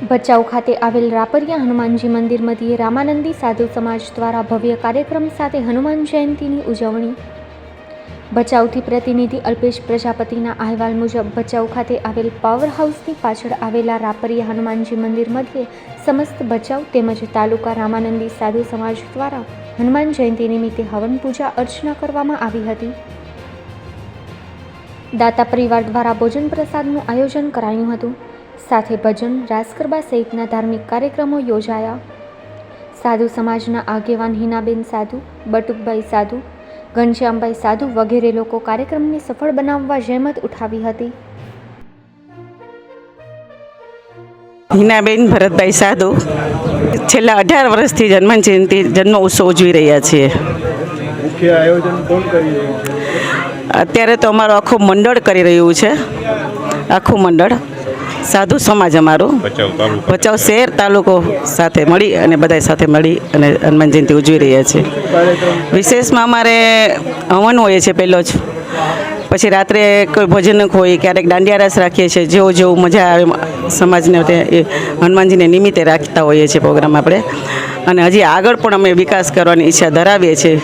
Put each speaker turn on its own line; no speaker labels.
ભચાઉ ખાતે આવેલ રાપરિયા હનુમાનજી મંદિર મધ્યે રામાનંદી સાધુ સમાજ દ્વારા ભવ્ય કાર્યક્રમ સાથે હનુમાન જયંતીની ઉજવણી. ભચાઉથી પ્રતિનિધિ અલ્પેશ પ્રજાપતિના અહેવાલ મુજબ ભચાઉ ખાતે આવેલ પાવર હાઉસની પાછળ આવેલા રાપરિયા હનુમાનજી મંદિર મધ્યે સમસ્ત ભચાઉ તેમજ તાલુકા રામાનંદી સાધુ સમાજ દ્વારા હનુમાન જયંતી નિમિત્તે હવન પૂજા અર્ચના કરવામાં આવી હતી. દાતા પરિવાર દ્વારા ભોજન પ્રસાદનું આયોજન કરાયું હતું. સાથે ભજન રાસગરબા સહિતના ધાર્મિક કાર્યક્રમો યોજાયા. સાધુ સમાજના આગેવાન હિનાબેન સાધુ બટુકભાઈ સાધુ ઘનશ્યામભાઈ સાધુ વગેરે લોકો કાર્યક્રમને સફળ બનાવવા જહેમત ઉઠાવી હતી.
હિનાબેન ભરતભાઈ સાધુ છેલ્લા અઢાર વર્ષથી જન્મ જયંતિ જન્મ ઉત્સવ ઉજવી રહ્યા છીએ.
મુખ્ય આયોજન કોણ કરી રહ્યું છે?
અત્યારે તો અમારું આખું મંડળ કરી રહ્યું છે. આખું મંડળ. સાધુ સમાજ અમારું.
ભચાઉ
શહેર તાલુકો સાથે મળી અને બધા સાથે મળી અને હનુમાન જયંતિ ઉજવી રહ્યા છીએ વિશેષમાં અમારે હવન હોય છે પહેલો જ. પછી રાત્રે કોઈ ભજનક હોય ક્યારેક દાંડિયા રાસ રાખીએ છીએ જેવું જેવું મજા આવે સમાજને એ હનુમાનજીને નિમિત્તે રાખતા હોઈએ છીએ પ્રોગ્રામ આપણે. અને હજી આગળ પણ અમે વિકાસ કરવાની ઈચ્છા ધરાવીએ છીએ.